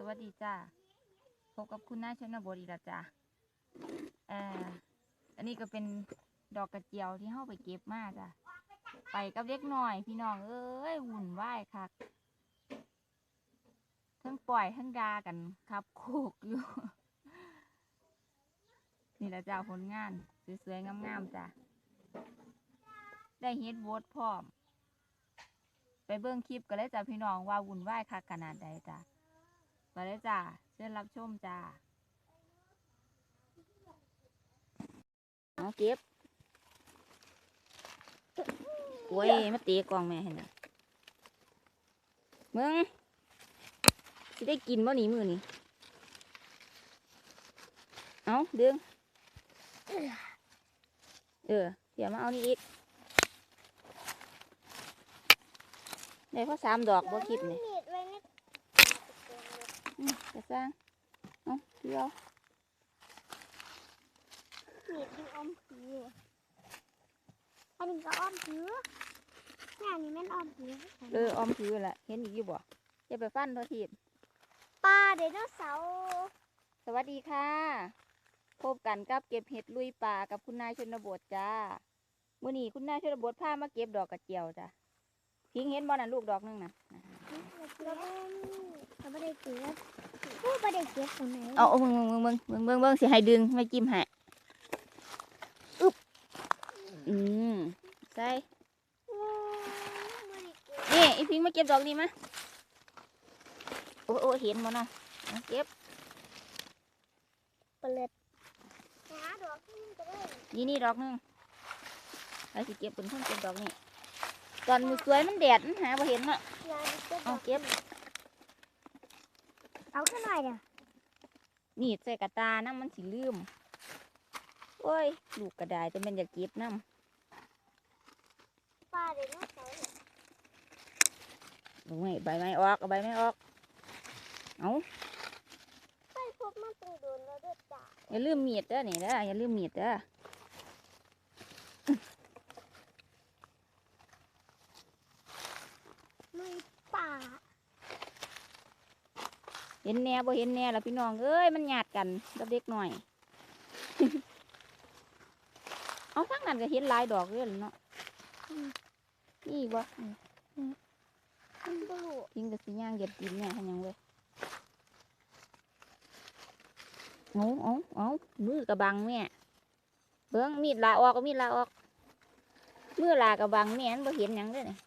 สวัสดีจ้าพบกับคุณนายชนบทอีกแล้วจ้าเอ่ออันนี้ก็เป็นดอกกระเจียวที่เฮาไปเก็บมาจ้ะไปกับเล็กหน้อย พี่น้องเอ้ยวุ่นวายคักทั้งปล่อยทั้งดากันครับโคกอยู่ นี่แหละจ้าผลงาน สวยๆงามๆจ้ะได้เฮ็ดโบดพร้อม ไปเบิ่งคลิปกันเลยจ้ะพี่น้องว่าวุ่นวายคักขนาดใดจ้ะ ไปเลยจ้ะเชิญรับชมจ้าเอาเก็บโอ้ยมาตีกองแม่เห็นไหมมึงสิได้กินบ่หนีมือนี่เอาดึงเออเดี๋ยวมาเอานี่อีกได้เพราสามดอกบ่คลิปนี่ จะสร้างเอาเดียวมีดที่อ้อมผืออันนี้ก็อ้อมผือเนี่ยอันนี้แม่นอ้อมผือเออออมถือแหละเห็นอีกอยู่บ่อย่าไปฟันตัวทีบปลาไดโนเสาร์สวัสดีค่ะ พบกันกับเก็บเห็ดลุยป่ากับคุณนายชนบทจ้ามื้อนี้คุณนายชนบทพามาเก็บดอกกระเจียวจ้ะ พิงเห็นบ่น่ะลูกดอกหนึงน่ะแล้วก็เขาไม่ได้เก็บผู้ไม่ได้เก็บตรงไหนเอาเอามึงมึงมึงมึงมึงมึงสิให้ดึงไม่จิ้มให้อึ๊บอืมใส่ไม่ได้เก็บนี่อีพิงมาเก็บดอกนี้มาโอ้โอ้เห็นบ่เนาะเอาเก็บเปิดหาดอกนี่ก็ได้นี่นี่ดอกหนึงไปสิเก็บเป็นคนเก็บดอกนี่ ตอนมือสวยมันแดดมันหาบ่เห็นอะยายเก็บดเอาอกเก็บ เอาขึ้นหน่อยเดี๋ยวมีดใส่กระตาน้ำมันสิลืมโอ้ย ลูกกระไดแต่มันอยากเก็บน้ปลาไดโนเสาร์เนี่ยำโอ้ยใบไม้ออกเอาใบไม้ออก เอาไปพบมันต้องโดนแล้วเด้อจ้าอย่าลืมมีดเด้อนี่เด้ออย่าลืมมีดเด้อ ไม่ป่า เห็นแน่บ่เห็นแน่ละพี่น้องเอ้ยมันหยาดกันกับเด็กหน่อย เอาทั้งนั้นก็เห็นลายดอกเลยเนาะนี่บ่ทิ้งกับสิย่างเหยียบดินเนี่ยทันยังเลยเอาเอาเอามือกระบังเนี่ยเบิ้งมีดลาออกก็มีดลาออกมือลากระบังแม่นบ่เห็นยังเลยเนี่ย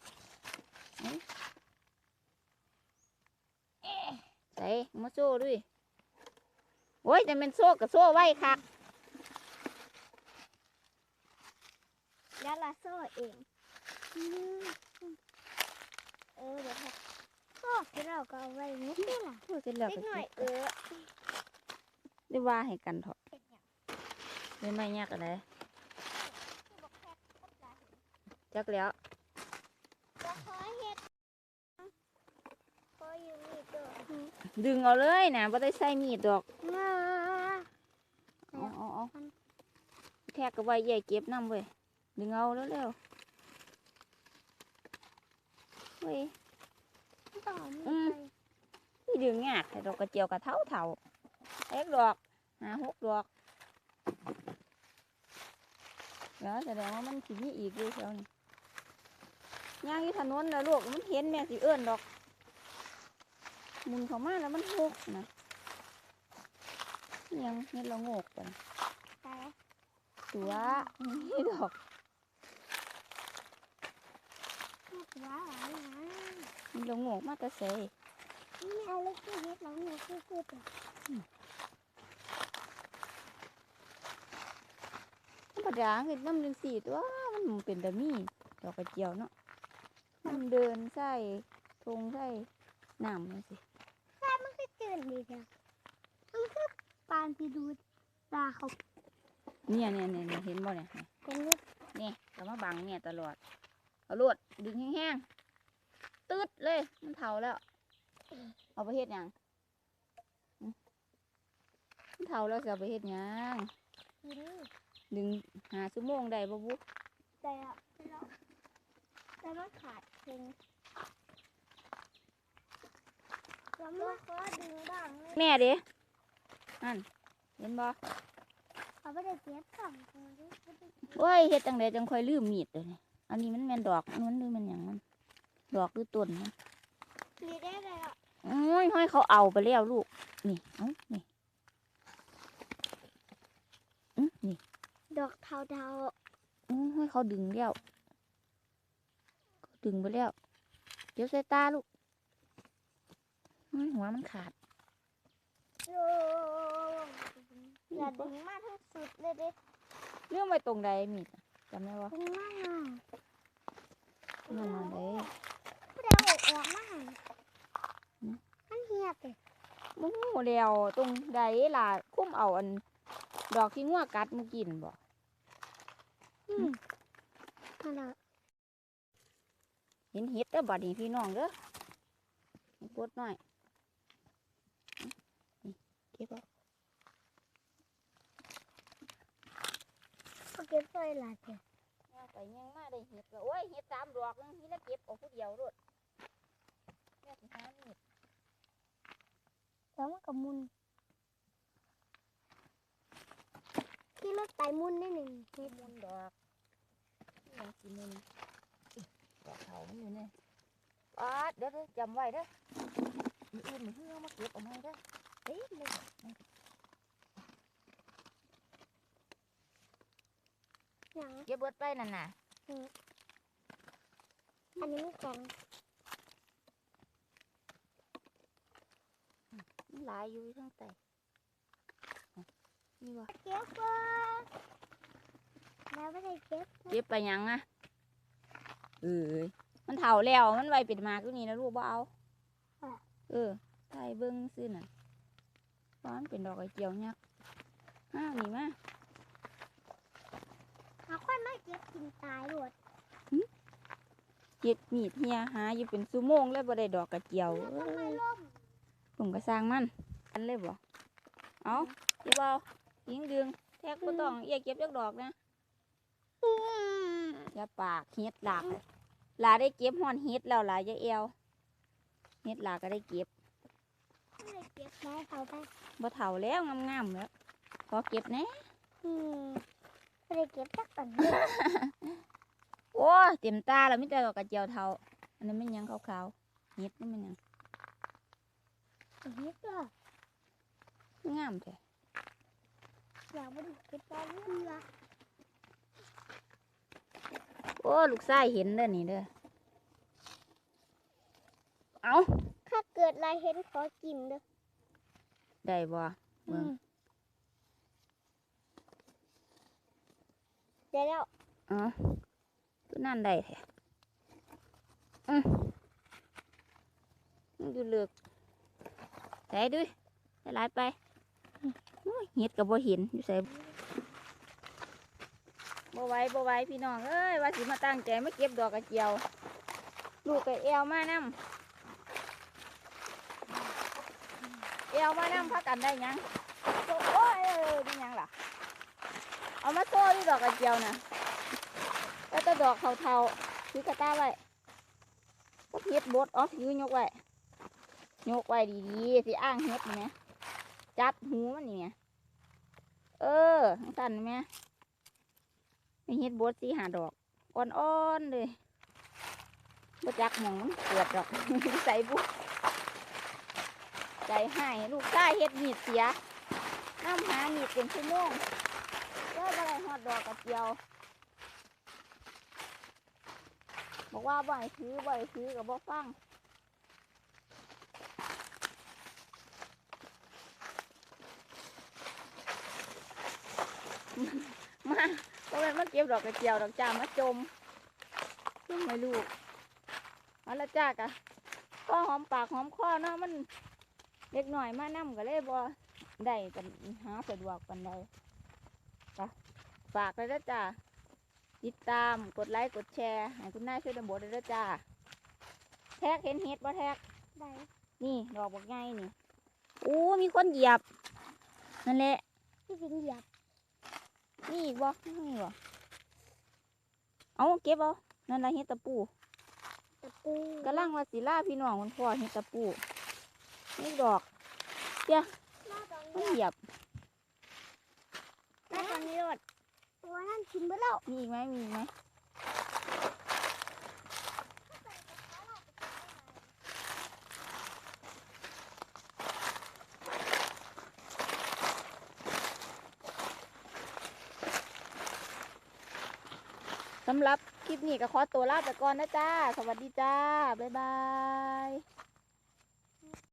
ส่มาโซ่ด้วยโอ้ยแต่เป็นโซ่กับโซ่ไว้คักแล้วลาโซ่เองอืมเออเดี๋ยวพอพ่อที่เราก็เอาไว้นิดเดียวล่ะพูดเสร็จแล้วเล็ก็กหน่อยเออได้ว่าให้กันเถอะไม่ไม่ยากอะไรจักแล้ว จะขอเห็ดขออยู่นี่ตัว ดึงเอาเลยนะบ่ได้ใส่มีดดอกงาเอาเอาเอาแทกกับไว้ใหญ่เก็บน้ำเว้ยดึงเอาเร็วๆเว้ยต่อมีอืมไปนี่ดึงยากแต่ดอกกระเจียวกระเท่าเท่าเอ็กดอกหาหกดอกเดี๋ยวแสดงว่ามันสิมีอีกอยู่แถวนี้ย่างอยู่ถนนนะลูกมันเห็นแม่สิเอื้อนดอกห มุนเข้ามาแล้วมันหกนะอิหยังเห็ดละโงกกันไปตัวนี่ดอกแม่ตัวหลายนะมันลงโงกมากกระเซนี่เอาเล็กที่เห็ดหลังหนูคือคือตัวธรรมดาเห็ดน้ำหนึ่งสี่ตัวมันเป็นแต่มีดอกกระเจียวเนาะมันเดินใส่ทงใส่น้ำมันสิ มันคือจืดดีจ้ะมันคือปานที่ดูตาเขาเนี่ยเนี่ยเนี่ยเนี่ยเห็นบ่เนี่ยเป็นเล็กนี่ก็มาบังเนี่ยตลอดเอาลวดดึงแห้งๆตืดเลยมันเท่าแล้ว เอาไปเฮ็ดหยังอืมมันเท่าแล้วจะเอาไปเฮ็ดหยังกินดึงหาชั่วโมงได้บ่บุแต่แล้วแต่มันขาดเพียง แล้วมันก็ขอดึงบ้างเลยแม่เด้นั่นเห็นบ่เขาไม่ได้เก็บสองตัวด้วยโอ้ยเฮ็ดจังไดจังค่อยลืมมีดเลยนี่อันนี้มันแม่นดอกมันหรือมันหยังมันดอกหรือต้นมันมีได้เลยอะโอ้ยห้อยเขาเอาไปแล้วลูก นี่เอ้านี่อื้อนี่ ดอกเทาเทาโอ้ยห้อยเขาดึงแล้วเขาดึงไปแล้ว เดี๋ยวใส่ตาลูกโอ้ย หัวมันขาดๆโอ้อย่าดึงมาทั้งสุดเลยเด็เรื่องไว้ตรงใดมีดอะจำได้ว่าดึงมาหน่อยนั่นน่ะเด้ผู้ใดเอาออกมาให้มันเหียบเลยโอ้โหแล้วตรงใดล่ะคุ้มเอาอัน ดอกที่งัวกัดมากินบ่อืมนั่นแหละเห็นเห็ดเด้อบัดนี้พี่น้องเด้อนี่ปวดหน่อยนี่เก็บเอา เขาเก็บไว้หลายเถอะย่างไปย่างมาได้เห็ดแล้วโอ้ยเห็ดสามดอกนึงนี่ละเก็บเออกผู้เดียวรดแม่สิหามีดแล้วมันก็มุนที่รถไตมุนได้หนึ่งเห็ดมุนดอกนี่ยังสิมุนอิดอกเขามันอยู่เนี่ยป๊าดเดี๋ยวเด้อจำไว้เด้อมืออื่นมือเฮือมาเก็บเออกมาเด้อเอ้ยเลย ย่างเก็บเบิดไปนั่นน่ะอันนี้ไม่แข็งมันหลายอยู่ทั้งแต่นี่วะเก็บก่อนแล้วไม่ได้เก็บเก็บไปยังอะเอ้ยมันเฒ่าแล้วมันไวเป็นมากตัวนี้นะลูกบ่เอาเออใส่เบิ้งซื่อน่ะตอนเป็นดอกไอเจียวยักษ์อ้าวนี่มา หาค่อยมาเก็บกินตายหมดเก็บมีดเฮียหาอยู่เป็นชั่วโมงแล้วบ่ได้ดอกกระเจียวแล้วเอ้ทำไมยล่มผมก็สร้างมันอันเลยบ่เอาเก็บเอายิงดึงแทกบ่ต้องเอียเก็บจักดอกนะอืมอย่าปากเฮ็ดหลากเลยหลาได้เก็บฮอนเฮ็ดแล้วหลาจะเอวเฮ็ดหลาก็ได้เก็บไม่ได้เก็บได้เขาไปบ่เฒ่าแล้วงามๆแล้วพอเก็บแหน่อืม ไม่ได้เก็บสักตันโอ้ยเต็มตาแล้วมีแต่ดอกกระเจียวเฒ่าอันนั้นมันหยังขาวๆเฮ็ดนี่มันหยังเฮ็ดเหรองามแท้อยากมาดูเก็บตอนนี้ละโอ้ลูกชายเห็นเด้อนี่เด้อเอาถ้าเกิดอะไรเห็นขอกินเด้อได้บ่เบิ่ง เดี๋ยวแล้วเอ๋อตัวนั่นได้แท้อือมันอยู่เลือกใส่ด้วยหลายๆไปโอ้ยเฮ็ดก็บ่เห็นอยู่ใส่บ่ไหวบ่ไหวพี่น้องเอ้ยว่าสิมาตั้งใจมาเก็บดอกกระเจียว ลูกกับเอวมานำเอวมานำพักกันได้หยังโอ้ยเอ้ยได้หยังล่ะ เอามาโซ่ที่ดอกกระเจียวนะแล้วก็ดอกเทาๆถือกระต้าไว้ก็เฮ็ดบดอ๋อถือยกไว้ยกไว้ดีๆสิอ้างเฮ็ดไหมจับหูมันนี่ไงเออทั้งสันนี่ไหมไม่เฮ็ดบดสิหาดอกอ่อนๆเลยบ่จักหมองมันเกิดดอกใส่บุใจให้ลูกใต้เฮ็ดมีดเสียน้ำหามีดเป็นชั่วโมง ดอกกระเจียว บอกว่าบ่ให้ถือบ่ให้ถือกับบ่ฟังมาบ่แม่มาเก็บดอกกระเจียวดอกจ้ามาจมซึ่งไม่ลูกมาแล้วจ้ากะก็หอมปากหอมคอเนาะมันเล็กหน่อยมานํก็เลยบ่ได้กันหาสะดวกปานใด ฝากเลยนะจ้าติดตามกดไลค์กดแชร์ให้คุณนายช่วยดันบทเลยนะจ้าแท็กเห็นเห็ดบ่แท็กได้นี่ดอกบอกไงนี่โอ้มีคนเหยียบ นั่นแหละที่สิงเหยียบนี่อีกบ่นี่บ่เอาเก็บเอานั่นละเห็ดตะปูตะปูกำลังว่าสิล่าพี่น้องคนพ่อเห็ดตะปูนี่ดอกเดี๋ยวมาตอนมันนี้เหยียบ มาตอนนี้รถ ตัวนั่นกินไปแล้วมีอีกไหมมีอีกไหมสำหรับคลิปนี้ก็ขอตัวลาไปก่อนนะจ้า สวัสดีจ้า บ๊ายบาย